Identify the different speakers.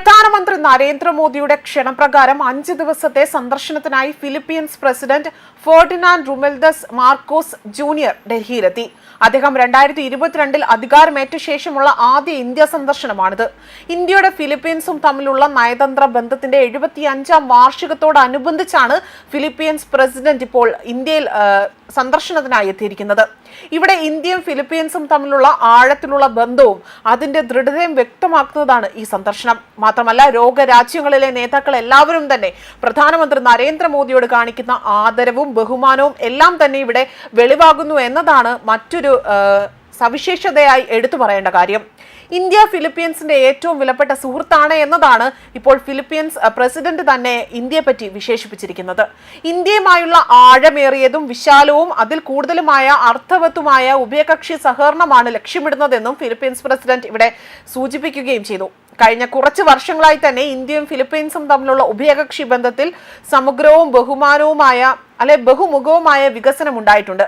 Speaker 1: പ്രധാനമന്ത്രി നരേന്ദ്രമോദിയുടെ ക്ഷണപ്രകാരം അഞ്ച് ദിവസത്തെ സന്ദർശനത്തിനായി Philippines president Ferdinand Romualdez Marcos junior ഡൽഹിയിലെത്തി. അദ്ദേഹം രണ്ടായിരത്തി ഇരുപത്തിരണ്ടിൽ അധികാരമേറ്റ ശേഷമുള്ള ആദ്യ ഇന്ത്യ സന്ദർശനമാണിത്. ഇന്ത്യയുടെ ഫിലിപ്പീൻസും തമ്മിലുള്ള നയതന്ത്ര ബന്ധത്തിന്റെ എഴുപത്തിയഞ്ചാം വാർഷികത്തോടനുബന്ധിച്ചാണ് ഫിലിപ്പീൻസ് പ്രസിഡന്റ് ഇപ്പോൾ ഇന്ത്യയിൽ സന്ദർശനത്തിനായി എത്തിയിരിക്കുന്നത്. ഇവിടെ ഇന്ത്യയും ഫിലിപ്പീൻസും തമ്മിലുള്ള ആഴത്തിലുള്ള ബന്ധവും അതിന്റെ ദൃഢതയും വ്യക്തമാക്കുന്നതാണ് ഈ സന്ദർശനം. മാത്രമല്ല ലോകരാജ്യങ്ങളിലെ നേതാക്കൾ എല്ലാവരും തന്നെ പ്രധാനമന്ത്രി നരേന്ദ്രമോദിയോട് കാണിക്കുന്ന ആദരവും ബഹുമാനവും എല്ലാം തന്നെ ഇവിടെ വെളിവാകുന്നു എന്നതാണ് മറ്റൊരു സവിശേഷതയായി എടുത്തു പറയേണ്ട കാര്യം. ഇന്ത്യ ഫിലിപ്പീൻസിന്റെ ഏറ്റവും വിലപ്പെട്ട സുഹൃത്താണ് എന്നതാണ് ഇപ്പോൾ ഫിലിപ്പീൻസ് പ്രസിഡന്റ് തന്നെ ഇന്ത്യയെ പറ്റി വിശേഷിപ്പിച്ചിരിക്കുന്നത്. ഇന്ത്യയുമായുള്ള ആഴമേറിയതും വിശാലവും അതിൽ കൂടുതലുമായ അർത്ഥവത്തുമായ ഉഭയകക്ഷി സഹകരണമാണ് ലക്ഷ്യമിടുന്നതെന്നും ഫിലിപ്പീൻസ് പ്രസിഡന്റ് ഇവിടെ സൂചിപ്പിക്കുകയും ചെയ്തു. കഴിഞ്ഞ കുറച്ച് വർഷങ്ങളായി തന്നെ ഇന്ത്യയും ഫിലിപ്പീൻസും തമ്മിലുള്ള ഉഭയകക്ഷി ബന്ധത്തിൽ സമഗ്രവും ബഹുമാനവുമായ അല്ലെ ബഹുമുഖവുമായ വികസനം ഉണ്ടായിട്ടുണ്ട്